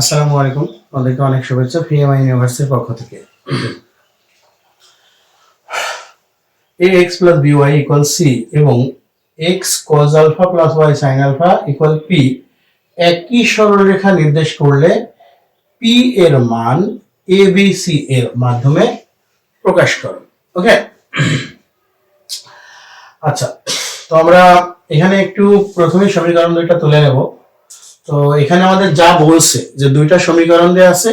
আসসালামু আলাইকুম। আপনাদেরকে অনেক শুভেচ্ছা পিএমআই ইউনিভার্সিটির পক্ষ থেকে। A x plus b y equal c এবং x cos alpha plus y sine alpha equal p একই সরলরেখা নির্দেশ করলে পি এর মান এ বি সি এর মাধ্যমে প্রকাশ করো। ওকে আচ্ছা তো আমরা এখানে একটু প্রথমে সমীকরণ দুইটা তুলে নেব। তো এখানে আমাদের যা বলছে যে দুইটা সমীকরণ দেওয়া আছে,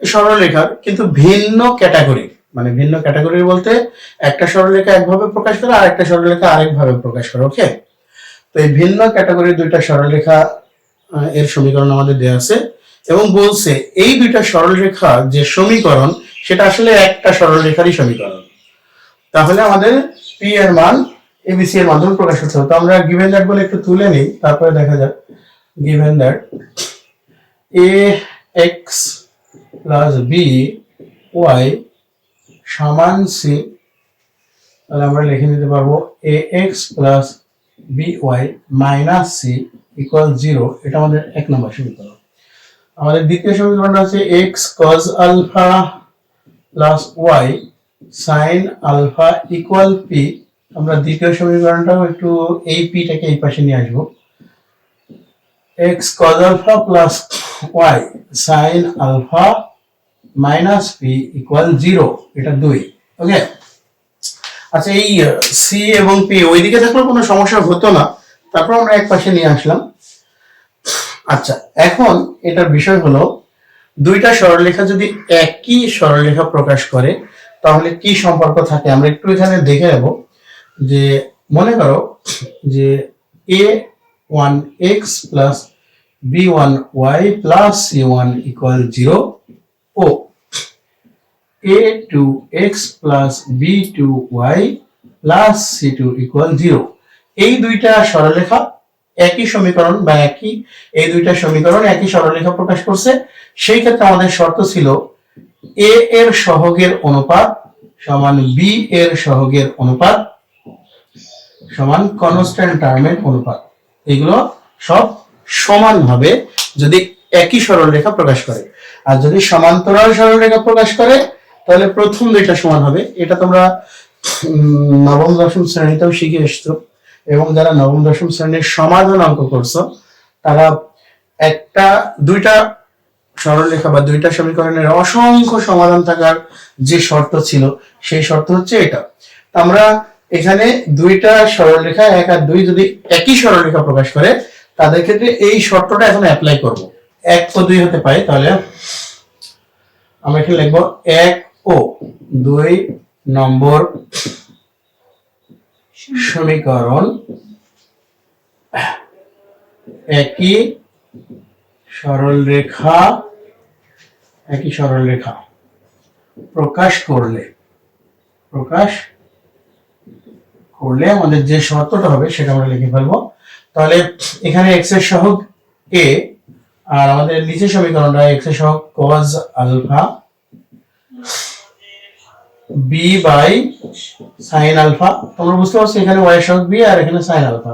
সরলরেখার, কিন্তু ভিন্ন ক্যাটাগরি মানে ভিন্ন ক্যাটাগরি বলতে একটা সরলরেখা একভাবে প্রকাশ করে আর একটা সরলরেখা আরেকভাবে প্রকাশ করে ওকে তো এই ভিন্ন ক্যাটাগরির দুইটা সরলরেখা এর সমীকরণ আমাদের দেওয়া আছে এবং বলছে এই দুইটা সরলরেখা যে সমীকরণ, সেটা আসলে একটা সরলরেখারই সমীকরণ। তাহলে আমাদের পি এর মান এবিসি এর মাধ্যমে প্রকাশ করতে হবে। তো আমরা গিভেন দ্যাট বলে একটু তুলে নিই, তারপরে দেখা যাক। Given that ax plus b y সমান c, তাহলে আমরা লিখে নিতে পারব ax plus by minus c equal zero এটা আমাদের এক নম্বর সমীকরণ। আমাদের দ্বিতীয় সমীকরণটা হচ্ছে x cos alpha plus y sin alpha equal p আমরা দ্বিতীয় সমীকরণটাও একটু এই পিটাকে এই পাশে নিয়ে আসব। X cos alpha plus y sin alpha minus p equal 0 এটা দুই ওকে আচ্ছা এই সি এবং পি ওইদিকে থাকলে কোনো সমস্যা হতো না, তারপর আমরা এক পাশে নিয়ে আসলাম। আচ্ছা এখন এটার বিষয় হলো, দুইটা সরলরেখা যদি একই সরলরেখা প্রকাশ করে, তাহলে কি সম্পর্ক থাকে? আমরা একটু এখানে দেখে নেব যে, মনে করো যে a one x plus b one y plus c one equal zero O a two x plus b two y plus c two equal zero এই দুইটা সরলরেখা একই সমীকরণ বা একই, এই দুইটা সমীকরণ একই সরলরেখা প্রকাশ করছে। সেই ক্ষেত্রে আমাদের শর্ত ছিল এ এর সহগের অনুপাত সমান বি এর সহগের অনুপাত সমান কনস্ট্যান্ট টার্মের অনুপাত। এগুলো সব সমান হবে যদি একই সরলরেখা প্রকাশ করে। আর যদি সমান্তরাল সরলরেখা প্রকাশ করে, তাহলে প্রথম দুইটা সমান হবে। এটা তোমরা নবম, দশম শ্রেণীতেও শিখে এসছো। এবং যারা নবম, দশম শ্রেণির সমাধান অঙ্ক করছ, তারা একটা, দুইটা সরলরেখা বা দুইটা সমীকরণের অসংখ্য সমাধান থাকার যে শর্ত ছিল, সেই শর্ত হচ্ছে এটা। আমরা এখানে দুইটা সরলরেখা, এক আর দুই যদি একই সরলরেখা প্রকাশ করে তাদের ক্ষেত্রে এই শর্তটা এখন অ্যাপ্লাই করব। এক ও দুই হতে পারে, তাহলে আমরা এখানে লিখব এক ও দুই নম্বর সমীকরণ। একই সরল রেখা, একই সরল রেখা। প্রকাশ করলে প্রকাশ করলে আমাদের যে শর্তটা হবে সেটা আমরা লিখে ফেলব। তাহলে এখানে এক্সের সহগ আর আমাদের সমীকরণটা এর সহগ আলফা বাই সাইন আলফা তোমরা বুঝতে পারছ এখানে সহগ আর এখানে sine alpha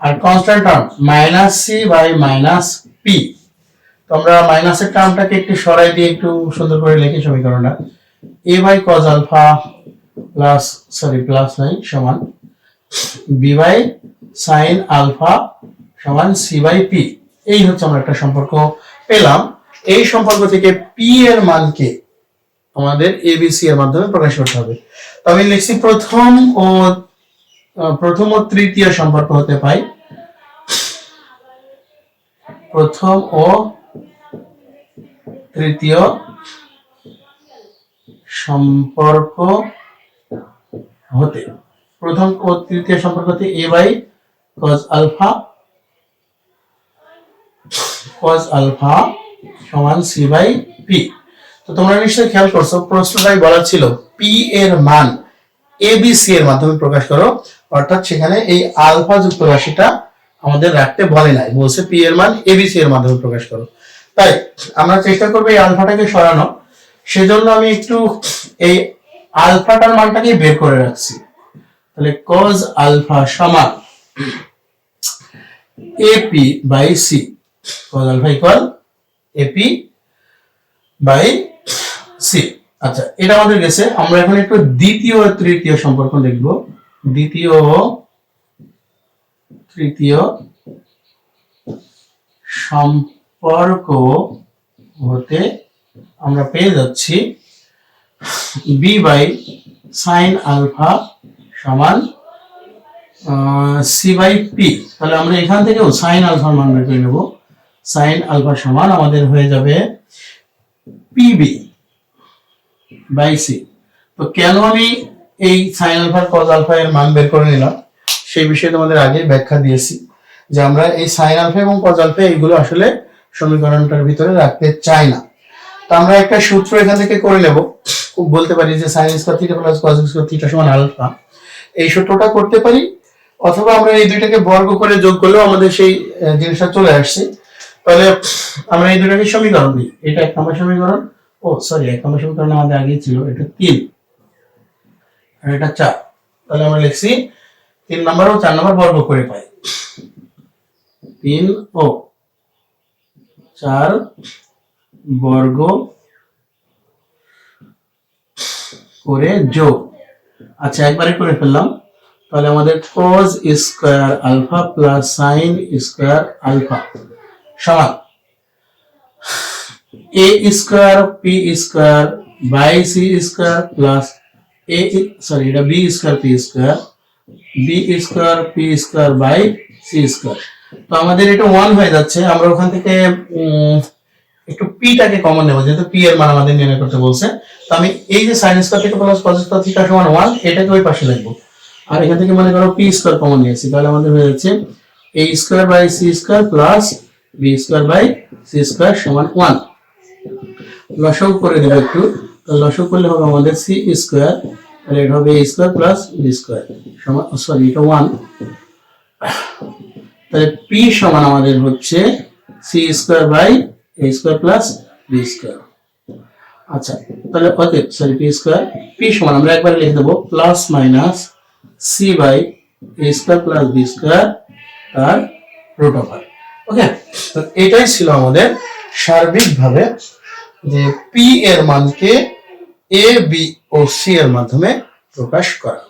R constant term minus c by minus p তোমরা মাইনাসের টার্মটাকে একটু সরাই দিয়ে একটু সুন্দর করে লিখি সমীকরণটা। A by cos alpha plus sorry plus নাই সমান বি বাই সাইন আলফা সমান সি বাই পি এই হচ্ছে আমরা একটা সম্পর্ক পেলাম। এই সম্পর্ক থেকে পি এর মানকে আমাদের এবিসি এর মাধ্যমে প্রকাশ করতে হবে। তো আমি লিখছি প্রথম ও প্রথম ও তৃতীয় সম্পর্ক হতে পাই। প্রথম ও তৃতীয় সম্পর্ক হতে প্রথম ও তৃতীয় সম্পর্ক হতে a by cos alpha cos alpha সমান সি বাই পি তো তোমরা নিশ্চয়ই খেয়াল করছ, প্রশ্নটাই বলা ছিল পি এর মান এ বি সি এর মাধ্যমে প্রকাশ করো। অর্থাৎ সেখানে এই আলফা যুক্ত রাশিটা আমাদের রাখতে বলে নাই, বলছে পি এর মান এ বি সি এর মাধ্যমে প্রকাশ করো। তাই আমরা চেষ্টা করব এই আলফাটাকে সরানো সেজন্য আমি একটু এই আলফাটার মানটাকে বের করে রাখছি। তাহলে cos আলফা সমান a p by c cos alpha equal a p by c আচ্ছা এটা আমাদের গেছে। আমরা এখন একটু দ্বিতীয় তৃতীয় সম্পর্ক দ্বিতীয় তৃতীয় সম্পর্ক হতে আমরা পেয়ে যাচ্ছি বি বাই সাইন আলফা সমান সি বাই পি তাহলে আমরা এখান থেকেও সাইন আলফার মান বের করে নেব। সাইন আলফা সমান আমাদের হয়ে যাবে পিবি বাই সি তো কেন আমি এই সাইন আলফার কজ আলফা এর মান বের করে নিলাম? সেই বিষয়ে তোমাদের আগে ব্যাখ্যা দিয়েছি যে আমরা এই সাইন আলফা এবং কজ আলফা এইগুলো আসলে সমীকরণটার ভিতরে রাখতে চাই না। তো আমরা একটা সূত্র এখান থেকে করে নেব। বলতে পারি যে sine square theta plus cos square theta সমান আলফা এই সূত্রটা করতে পারি অথবা আমরা এই দুইটাকে বর্গ করে যোগ করলেও আমাদের সেই জিনিসটা চলে আসছে। তাহলে, আমরা এই দুটাকে সমীকরণ দিই। এটা এক নম্বর সমীকরণ। ও সরি এক নম্বর সমীকরণ আমাদের আগেই ছিল। এটা তিন। আর এটা চার। তাহলে আমরা লিখছি, তিন নম্বর ও চার নম্বর বর্গ করে পাই। তিন ও চার বর্গ করে যোগ। আচ্ছা একবারে করে ফেললাম। তাহলে আমাদের cos square alpha plus sine square alpha সমান। A square p square by c square plus a sorry এটা b square p square b square p square by c square তো আমাদের এটা ওয়ান হয়ে যাচ্ছে। আমরা ওখান থেকে একটু পিটাকে কমন নেব, যেহেতু পি এর মান আমাদের নির্ণয় করতে বলছে। তো আমি এই যে সাইন স্কয়ার থেকে প্লাস স্কয়ার থিটা সমান ওয়ান এটাকে ওই পাশে লিখব। আর এখান থেকে মনে করো পি স্কয়ার কমন নিয়েছি, তাহলে আমাদের হয়ে যাচ্ছে a square by c square plus b square by c square সমান ওয়ান লসও করে দেবো একটু, তো লসও করলে হবে আমাদের সি স্কয়ার তাহলে এটা হবে a square plus b square সমান সরি এটা ওয়ান তাহলে পি সমান আমাদের হচ্ছে c square by a square plus b square আচ্ছা তাহলে অতএব সরি পি স্কয়ার পি সমান, আমরা একবার লিখে দেবো plus minus c by a square plus b square তার রুট ওভার ওকে তো এটাই ছিল আমাদের সার্বিকভাবে যে পি এর মানকে এ বি ও সি এর মাধ্যমে প্রকাশ করা।